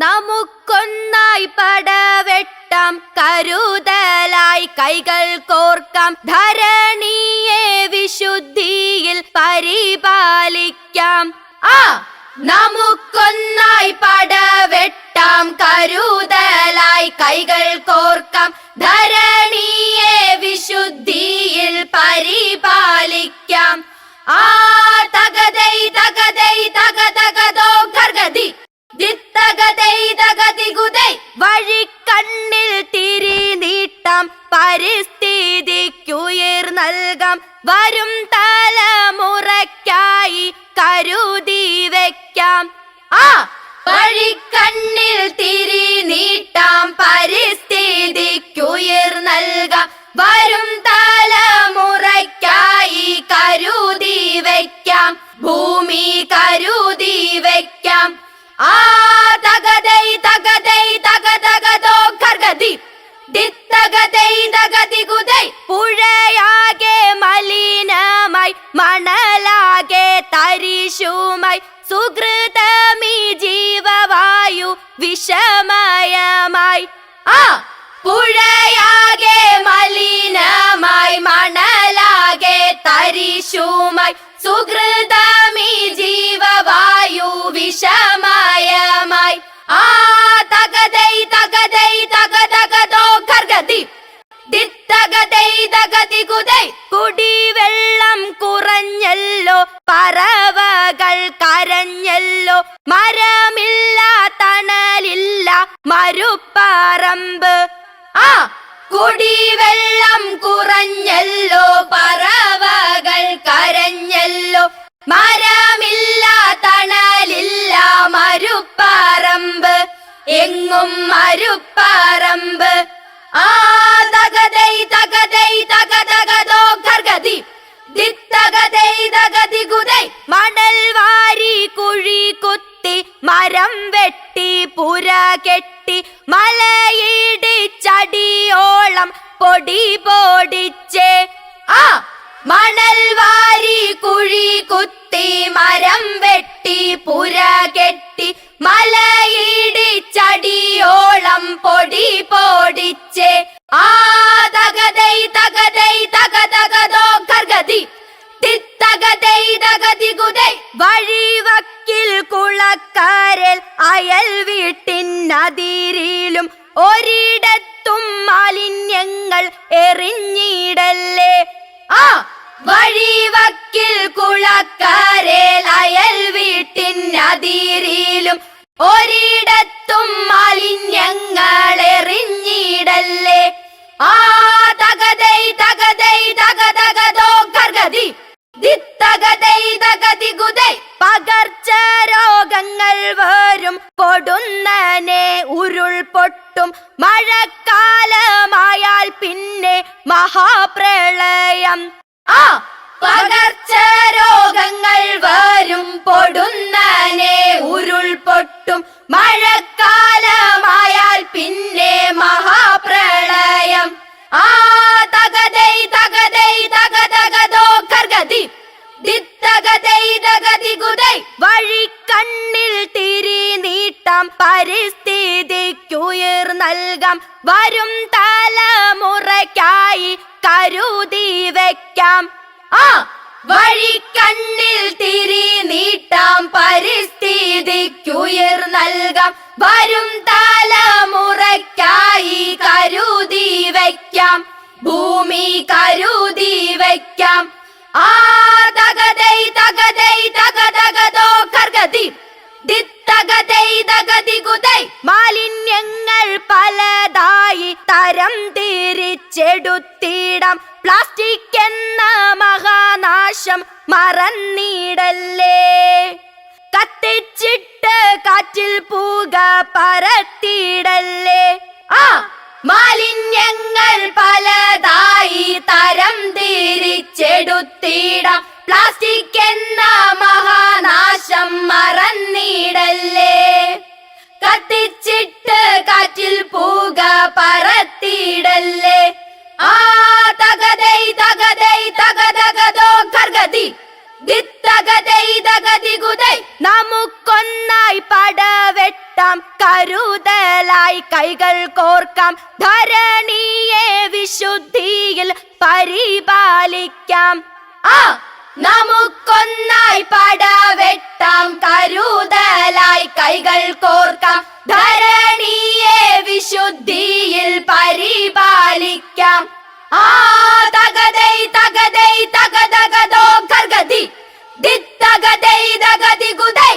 നമുക്കൊന്നായി പടവെട്ടാം കരുതലായി കൈകൾ കോർക്കാം ധരണിയെ വിശുദ്ധിയിൽ പരിപാലിക്കാം. ആ നമുക്കൊന്നായി പടവെട്ടാം കരുതലായി കൈകൾ കോർക്കാം ധരണിയെ വിശുദ്ധിയിൽ പരിപാലിക്കാം. ആ വരും തലമുറയ്ക്കായി കരുതി വെക്കാം. ആ വഴിക്കണ്ണിൽ തിരി നീട്ടാം പരിസ്ഥിതിക്കുയിർ നൽകാം. വരും തലമുറയ്ക്കായി കരുതി വെക്കാം. ഭൂമി കരുതി വെക്കാം. ആ തകതൈ തരിശുമായി സുഹൃതമീ ജീവവായു വിഷമയമായി. ആ പുഴയാകെ മലിനമായി മണലാകെ തരിശുമായി. സുഹൃതമീ ജീവവായു വിഷമയമായി. ആ തകതൈ തകതൈ തകതകതോ കർഗതി ദിത്തകതൈ തകതി കുതൈ കുടിവെള്ളം കുറഞ്ഞല്ലോ പറവകൾ കരഞ്ഞല്ലോ. മരമില്ല തണലില്ല മരുപ്പറമ്പ്. ആ കുടിവെള്ളം കുറഞ്ഞല്ലോ പറവകൾ കരഞ്ഞല്ലോ. മരമില്ല തണലില്ല മരുപ്പറമ്പ്. എങ്ങും മരുപ്പറമ്പ്. ആ തകതൈ തകതൈ തക തകതോ ദിത്തകതൈ മണൽ വാരി കുഴി കുത്തി മരം വെട്ടി പുര കെട്ടി മലയിടിച്ചടിയോളം പൊടി പൊടിച്ചേ. ആ മണൽ വാരി കുഴി കുത്തി മരം വെട്ടി പുര കെട്ടി മലയിടിച്ചടിയോളം വഴിവക്കിൽ കുളക്കാരൽ അയൽ വീട്ടിൻ അതിരിലും ഒരിടത്തും മാലിന്യങ്ങൾ എറിഞ്ഞിടല്ലേ? ആ വഴിവക്കിൽ കുളക്കാരൽ അയൽ വീട്ടിൻ അതിരിലും ഒരിടത്തും മാലിന്യങ്ങൾ എറിഞ്ഞിടല്ലേ വരും ഉരുൾപൊട്ടും. ഉരുൾ പൊട്ടും മഴക്കാലമായാൽ പിന്നെ മഹാപ്രളയം. ആ പകർച്ച വരും തലമുറയ്ക്കായി കരുതി വെക്കാം. ആ വഴി കണ്ണിൽ തിരി നീട്ടാം പരിസ്ഥിതിക്കുയർ നൽകാം. വരും തലമുറയ്ക്കായി കരുതി വെക്കാം. ഭൂമി കരുതി വെക്കാം. ആ തകതൈ തകതൈ ദിത്തകതൈ തകതി മാലിന്യങ്ങൾ പലതായി തരം തിരിച്ചെടുത്തിടാം. പ്ലാസ്റ്റിക് എന്ന മഹാനാശം മറന്നിടല്ലേ? കത്തിച്ചിട്ട് കാറ്റിൽ പൂക പരത്തിടല്ലേ ആ മാലിന്യങ്ങൾ പലതായി തരം തിരിച്ചെടുത്തിടാം. പ്ലാസ്റ്റിക് എന്ന മഹാനാശം മറന്നിടല്ലേ? കത്തിച്ചിട്ട് കാറ്റിൽ പൂക പറത്തിടല്ലേ? ആ തകതൈ തകതൈ തകതകതോ കർഗതി ദിത്തകതൈ തകതി കുതൈ നമുക്കൊന്നായി പടവെട്ടാം കരുതലായി കൈകൾ കോർക്കാം. ധരണിയെ വിശുദ്ധിയിൽ പരിപാലിക്കാം. ആ നമുക്കൊന്നായി പടവെട്ടാം കരുതലായി കൈകൾ കോർക്കാം. ധരണിയെ വിശുദ്ധിയിൽ പരിപാലിക്കാം. ആ തകതൈ തകതൈ തകതകതോ ഖർഗതി. ദിത്തകതൈ തകതി കുതൈ